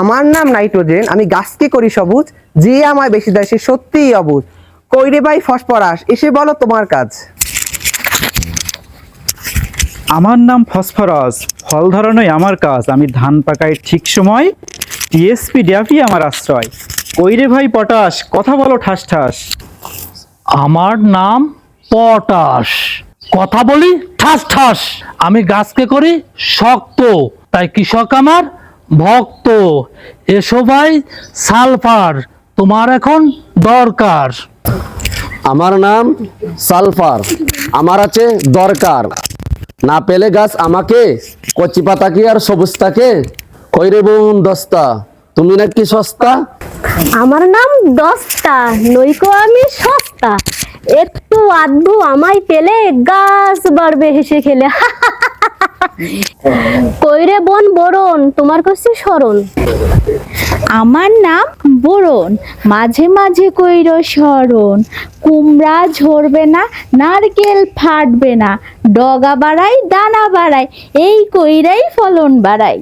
আমার নাম নাইট্রোজেন আমি গাছকে করি সবুজ যে আমায় বেশি দেয় সে সত্যিই অবুজ। কইরে ভাই ফসফরাস? এসে বলো তোমার কাজ। আমার নাম ফসফরাস ফল ধরানোই আমার কাজ। আমি ধান পাকাই ঠিক সময় টিএসপি ডিয়াপি আমার আশ্রয়। কইরে ভাই পটাশ? কথা বলো ঠাস ঠাস। আমার নাম পটাশ। কথা বলি ঠাস ঠাস। আমি গাছকে করি শক্ত তাই কৃষক আমার ভক্ত এসো ভাই সালফার তোমার এখন দরকার। আমার নাম সালফার আমার আছে দরকার। না পেলে গাছ আমাকে কচি পাতা কি আর সবুজ থাকে? কইরে বোন দস্তা তুমি নাকি সস্তা? আমার নাম দস্তা নইকো আমি সস্তা। একটু আধটু আমায় পেলে গাছ বাড়বে হেসে খেলে। কইরে বোন বরণ, তোমার কাছে শরণ আমার নাম বরণ, মাঝে মাঝে কইর শরণ কুমড়া ঝরবে না, নারকেল ফাটবে না, ডগা বাড়াই দানা বাড়াই এই কইরাই ফলন বাড়াই